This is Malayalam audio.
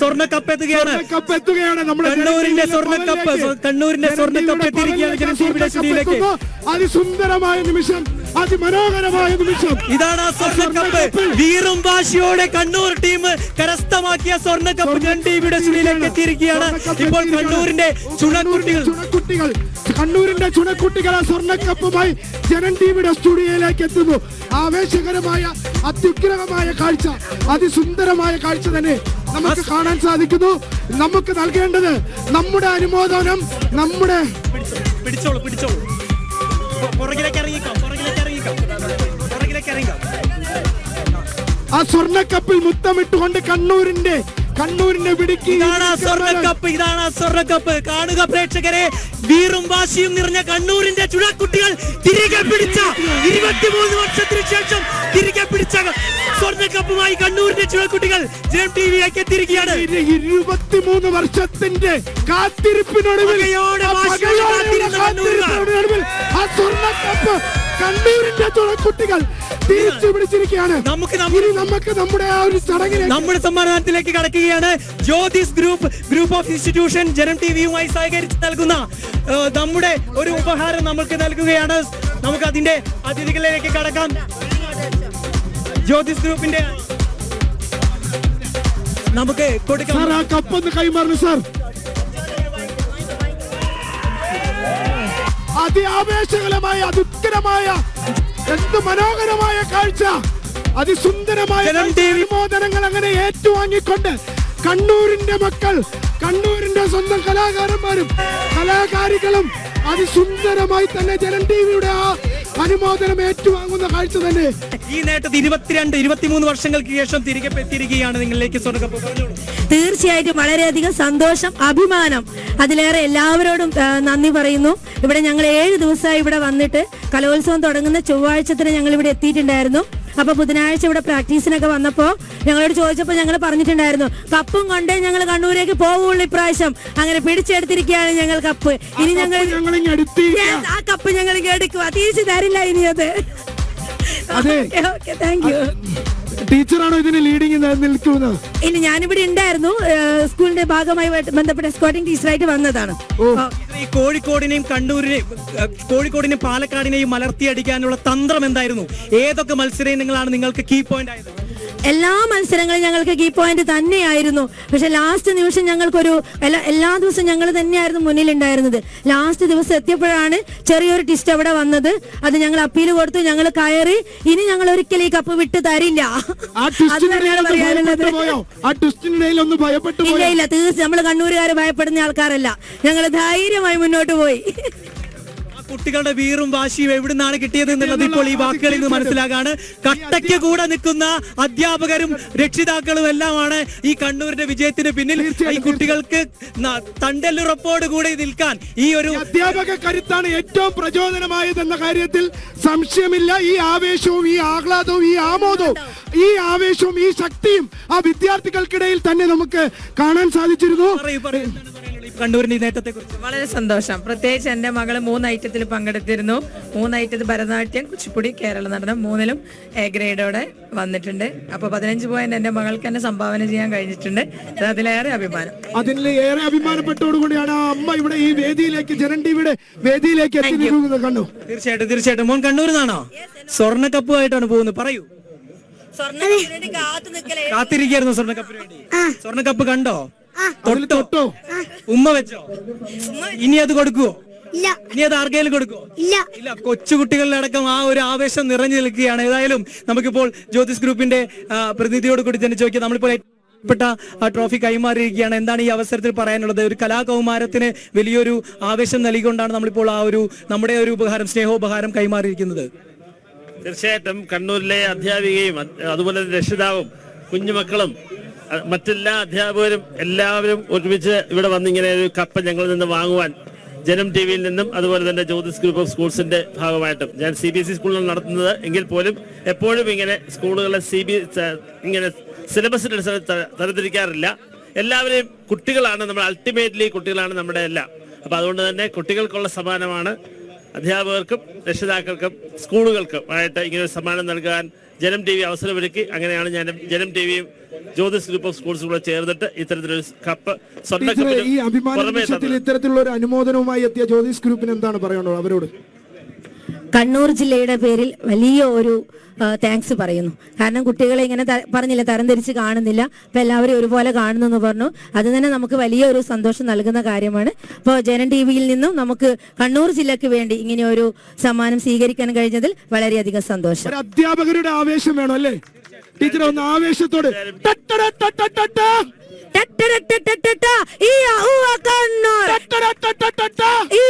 സ്വർണ കപ്പ് എത്തുകയാണ് കണ്ണൂരിന്റെ ജനതയുടെ സ്വർണ കപ്പ്, കണ്ണൂരിന്റെ സ്വർണ കപ്പ് എത്തിയിരിക്കുകയാണ്. അതിസുന്ദരമായ നിമിഷം അതിമനോഹരമായ നിമിഷം. ഇതാണ് ആ സ്വർണ കപ്പ് വീറും വാശിയോടെ കണ്ണൂർ ടീം കരസ്ഥമാക്കിയ സ്വർണ കപ്പ് ഞാൻ ടിവിയുടെ സ്റ്റുഡിയോയിലേക്ക് എത്തിയിരിക്കുകയാണ്. ഇപ്പോൾ കണ്ണൂരിന്റെ ചുണക്കുട്ടികൾ. ചുണക്കുട്ടികൾ. കണ്ണൂരിന്റെ ചുണക്കുട്ടികൾ ആ സ്വർണക്കപ്പുമായി ജനൻ ടിവിയുടെ സ്റ്റുഡിയോയിലേക്ക് എത്തുന്നു. ആവേശകരമായ അത്യുഗ്രഹമായ കാഴ്ച. അതിസുന്ദരമായ കാഴ്ച തന്നെ നമുക്ക് കാണാൻ സാധിക്കുന്നു. നമുക്ക് നൽകേണ്ടത് നമ്മുടെ അനുമോദനം നമ്മുടെ പിടിച്ചോളൂ പിടിച്ചോളൂ. പുറകിലേക്ക് ഇറങ്ങിക്കാം പുറകിലേക്ക് ഇറങ്ങിക്കാം. പുറകിലേക്ക് ഇറങ്ങിക്കാം. ആ സ്വർണക്കപ്പിൽ മുത്തമിട്ടുകൊണ്ട് കണ്ണൂരിന്റെ കണ്ണൂരിന്റെ വിടുക്കി. ഇതാണ് ആ സ്വർണ കപ്പ് ഇതാണ് ആ സ്വർണ കപ്പ് കാണുക പ്രേക്ഷകരെ വീറും വാശിയും നിറഞ്ഞ കണ്ണൂരിന്റെ ചുഴക്കുട്ടികൾ തിരികെ പിടിച്ച ഇരുപത്തിമൂന്ന് വർഷത്തിന് ശേഷം തിരികെ പിടിച്ച കപ്പുമായി കണ്ണൂരിന്റെ ചുഴക്കുട്ടികൾ ജനം ടി വിയിലേക്ക് എത്തിയിരിക്കുകയാണ് ഇരുപത്തിമൂന്ന് വർഷത്തിന്റെ കാത്തിരിപ്പിനൊടുവിൽ കണ്ണൂരിന്റെ തിരിച്ചു പിടിച്ചിരിക്കുകയാണ്. നമുക്ക് നമ്മ- നമുക്ക് നമ്മുടെ ആ ഒരു ചടങ്ങിനെ നമ്മുടെ സമ്മാനത്തിലേക്ക് കടക്കുകയാണ്. Jyothis group group of institution Janam T വിയുമായി സഹകരിച്ച് നൽകുന്ന നമ്മുടെ ഒരു ഉപഹാരം നമുക്ക് നൽകുകയാണ്. നമുക്ക് അതിന്റെ അതിഥികളിലേക്ക് കടക്കാം. ജ്യോതിസ് ഗ്രൂപ്പിന്റെ നമുക്ക് കൊടുക്കാം ആ കപ്പ് ഒന്ന് കൈമാറുന്നു സാർ അതിആവേശകരമായ അതുത്തരമായ എന്ത് മനോഹരമായ കാഴ്ച അതിസുന്ദരമായ. TV. അങ്ങനെ ഏറ്റുവാങ്ങിക്കൊണ്ട് കണ്ണൂരിന്റെ മക്കൾ കണ്ണൂരിന്റെ സ്വന്തം കലാകാരന്മാരും കലാകാരികളും അതിസുന്ദരമായി തന്നെ ജനം ടിവിയുടെ ആ അനുമോദനം ഏറ്റുവാങ്ങുന്ന കാഴ്ച തന്നെ. ഈ നേട്ടത്തിൽ ഇരുപത്തിരണ്ട് ഇരുപത്തിമൂന്ന് വർഷങ്ങൾക്ക് ശേഷം തിരികെ എത്തിയിരിക്കുകയാണ് നിങ്ങളിലേക്ക് സ്വർണക്കപ്പ് പറഞ്ഞോളൂ. തീർച്ചയായിട്ടും വളരെയധികം സന്തോഷം അഭിമാനം. അതിലേറെ എല്ലാവരോടും നന്ദി പറയുന്നു. ഇവിടെ ഞങ്ങൾ ഏഴ് ദിവസമായി ഇവിടെ വന്നിട്ട് കലോത്സവം തുടങ്ങുന്ന ചൊവ്വാഴ്ചത്തിന് ഞങ്ങൾ ഇവിടെ എത്തിയിട്ടുണ്ടായിരുന്നു. അപ്പൊ ബുധനാഴ്ച ഇവിടെ പ്രാക്ടീസിനൊക്കെ വന്നപ്പോ ഞങ്ങളോട് ചോദിച്ചപ്പോൾ ഞങ്ങൾ പറഞ്ഞിട്ടുണ്ടായിരുന്നു കപ്പും കൊണ്ടേ ഞങ്ങൾ കണ്ണൂരേക്ക് പോവുള്ളൂ ഇപ്രാവശ്യം. അങ്ങനെ പിടിച്ചെടുത്തിരിക്കുകയാണ് ഞങ്ങൾ കപ്പ്. ഇനി ഞങ്ങൾ ആ കപ്പ് ഞങ്ങൾ എടുക്കുക തിരിച്ചു തരില്ല ഇനി അത്. ഓക്കെ ഓക്കെ താങ്ക് യു ടീച്ചറാണോ ഇതിന് ലീഡിങ് നിൽക്കുന്നത്? ഇനി ഞാനിവിടെ ഉണ്ടായിരുന്നു സ്കൂളിന്റെ ഭാഗമായി ബന്ധപ്പെട്ട സ്കോട്ടിംഗ് ടീച്ചറായിട്ട് വന്നതാണ്. ഈ കോഴിക്കോടിനെയും കണ്ണൂരിനെയും കോഴിക്കോടിനെയും പാലക്കാടിനെയും മലർത്തിയടിക്കാനുള്ള തന്ത്രം എന്തായിരുന്നു? ഏതൊക്കെ മത്സരങ്ങളാണ് നിങ്ങൾക്ക് കീ പോയിന്റ് ആയത്? എല്ലാ മത്സരങ്ങളും ഞങ്ങൾക്ക് കീ പോയിന്റ് തന്നെയായിരുന്നു. പക്ഷെ ലാസ്റ്റ് നിമിഷം ഞങ്ങൾക്കൊരു എല്ലാ എല്ലാ ദിവസവും ഞങ്ങൾ തന്നെയായിരുന്നു മുന്നിലുണ്ടായിരുന്നത്. ലാസ്റ്റ് ദിവസം എത്തിയപ്പോഴാണ് ചെറിയൊരു ടിസ്റ്റ് അവിടെ വന്നത്. അത് ഞങ്ങൾ അപ്പീൽ കൊടുത്തു. ഞങ്ങൾ കയറി. ഇനി ഞങ്ങൾ ഒരിക്കലും ഈ കപ്പ് വിട്ട് തരില്ല. ഇല്ല ഇല്ല. തീർച്ചയായും നമ്മൾ കണ്ണൂരുകാർ ഭയപ്പെടുന്ന ആൾക്കാരല്ല. ഞങ്ങൾ ധൈര്യമായി മുന്നോട്ട് പോയി. കുട്ടികളുടെ വീറും വാശിയും എവിടുന്നാണ് കിട്ടിയത് എന്നുള്ളത് ഇപ്പോൾ ഈ വാക്കുകളിൽ നിന്ന് മനസ്സിലാകാണ്. കട്ടയ്ക്ക് കൂടെ നിൽക്കുന്ന അധ്യാപകരും രക്ഷിതാക്കളും എല്ലാമാണ് ഈ കണ്ണൂരിന്റെ വിജയത്തിന് പിന്നിൽ. ഈ കുട്ടികൾക്ക് തണ്ടല്ലുറപ്പോട് കൂടി നിൽക്കാൻ ഈ ഒരു അധ്യാപക കരുത്താണ് ഏറ്റവും പ്രചോദനമായതെന്ന കാര്യത്തിൽ സംശയമില്ല. ഈ ആവേശവും ഈ ആഹ്ലാദവും ഈ ആമോദവും ഈ ആവേശവും ഈ ശക്തിയും ആ വിദ്യാർത്ഥികൾക്കിടയിൽ തന്നെ നമുക്ക് കാണാൻ സാധിച്ചിരുന്നു. കണ്ണൂരിന്റെ ഈ നേട്ടത്തെ കുറിച്ച് വളരെ സന്തോഷം. പ്രത്യേകിച്ച് എന്റെ മകൾ മൂന്ന് ഐറ്റത്തിൽ പങ്കെടുത്തിരുന്നു. മൂന്ന് ഐറ്റത്തിൽ ഭരതനാട്യം കുച്ചിപ്പുടി കേരള നടനം മൂന്നിലും എ ഗ്രേഡോടെ വന്നിട്ടുണ്ട്. അപ്പൊ പതിനഞ്ച് പോയിന്റ് എന്റെ മകൾക്ക് തന്നെ സംഭാവന ചെയ്യാൻ കഴിഞ്ഞിട്ടുണ്ട്. അത് അതിലേറെ അഭിമാനം. അതിൽ ഏറെ അഭിമാനപ്പെട്ടോടുകൂടിയാണ് ആ അമ്മ ഇവിടെ ഈ വേദിയിലേക്ക് ജനൻ ടിവിയുടെ വേദിയിലേക്ക് എത്തി നിൽക്കുന്നത് കണ്ടു? തീർച്ചയായിട്ടും തീർച്ചയായിട്ടും. മോൻ കണ്ണൂരിൽ നിന്നാണോ? സ്വർണ കപ്പുമായിട്ടാണ് പോകുന്നത്. പറയൂ. കാത്തിരിക്കായിരുന്നു സ്വർണ കപ്പിന് വേണ്ടി. സ്വർണ കപ്പ് കണ്ടോ? തൊട്ടോ ഉമ്മ വെച്ചോ? ഇനി അത് കൊടുക്കുവോ? ഇല്ല. ഇനി അത് ആർക്കെങ്കിലും കൊടുക്കുവോ? ഇല്ല. ഇല്ല കൊച്ചുകുട്ടികളിലടക്കം ആ ഒരു ആവേശം നിറഞ്ഞു നിൽക്കുകയാണ്. ഏതായാലും നമുക്കിപ്പോൾ ജ്യോതിസ് ഗ്രൂപ്പിന്റെ പ്രതിനിധിയോട് കൂടി തന്നെ ചോദിക്കാം. നമ്മളിപ്പോൾ പ്പെട്ട ആ ട്രോഫി കൈമാറിയിരിക്കുകയാണ്. എന്താണ് ഈ അവസരത്തിൽ പറയാനുള്ളത്? ഒരു കലാകൗമാരത്തിന് വലിയൊരു ആവേശം നൽകിക്കൊണ്ടാണ് നമ്മളിപ്പോൾ ആ ഒരു നമ്മുടെ ഒരു ഉപഹാരം സ്നേഹോപഹാരം കൈമാറിയിരിക്കുന്നത്. തീർച്ചയായിട്ടും കണ്ണൂരിലെ അധ്യാപികയും അതുപോലെ രക്ഷിതാവും കുഞ്ഞുമക്കളും മറ്റെല്ലാ അധ്യാപകരും എല്ലാവരും ഒരുമിച്ച് ഇവിടെ വന്നിങ്ങനെ ഒരു കപ്പ് ഞങ്ങളിൽ നിന്ന് വാങ്ങുവാൻ ജനം ടി വിയിൽ നിന്നും അതുപോലെ തന്നെ ജ്യോതിസ് ഗ്രൂപ്പ് ഓഫ് സ്കൂൾസിന്റെ ഭാഗമായിട്ടും. ഞാൻ സി ബി എസ് ഇ സ്കൂളിലാണ് നടത്തുന്നത്. എങ്കിൽ പോലും എപ്പോഴും ഇങ്ങനെ സ്കൂളുകളെ സി ബി ഇങ്ങനെ സിലബസിന്റെ തരത്തിരിക്കാറില്ല തരംതിരിക്കാറില്ല. എല്ലാവരെയും കുട്ടികളാണ് നമ്മൾ അൾട്ടിമേറ്റ്ലി കുട്ടികളാണ് നമ്മുടെ എല്ലാം. അപ്പൊ അതുകൊണ്ട് തന്നെ കുട്ടികൾക്കുള്ള സമ്മാനമാണ് അധ്യാപകർക്കും രക്ഷിതാക്കൾക്കും സ്കൂളുകൾക്കും ആയിട്ട് ഇങ്ങനെ ഒരു സമ്മാനം നൽകാൻ ജനം ടി വി അവസരമൊരുക്കി. അങ്ങനെയാണ് ഞാൻ ജനം ടി വിയും ജ്യോതിസ് ഗ്രൂപ്പ് ഓഫ് സ്കൂൾസും കൂടെ ചേർന്നിട്ട് ഇത്തരത്തിലൊരു കപ്പ് സ്വർണ ഇത്തരത്തിലുള്ള ഒരു അനുമോദനവുമായി എത്തിയ ജ്യോതിസ് ഗ്രൂപ്പിന് എന്താണ് പറയാനുള്ളത് അവരോട്? കണ്ണൂർ ജില്ലയുടെ പേരിൽ വലിയ ഒരു താങ്ക്സ് പറയുന്നു. കാരണം കുട്ടികളെ ഇങ്ങനെ പറഞ്ഞില്ല തരംതിരിച്ച് കാണുന്നില്ല. അപ്പൊ എല്ലാവരും ഒരുപോലെ കാണുന്നു എന്ന് പറഞ്ഞു. അത് തന്നെ നമുക്ക് വലിയ ഒരു സന്തോഷം നൽകുന്ന കാര്യമാണ്. അപ്പോൾ ജനൻ ടി വിയിൽ നിന്നും നമുക്ക് കണ്ണൂർ ജില്ലക്ക് വേണ്ടി ഇങ്ങനെ ഒരു സമ്മാനം സ്വീകരിക്കാൻ കഴിഞ്ഞതിൽ വളരെയധികം സന്തോഷം. അധ്യാപകരുടെ ആവേശം വേണം അല്ലേ? ടീച്ചർ ഒന്ന് ആവേശത്തോട്. ഈ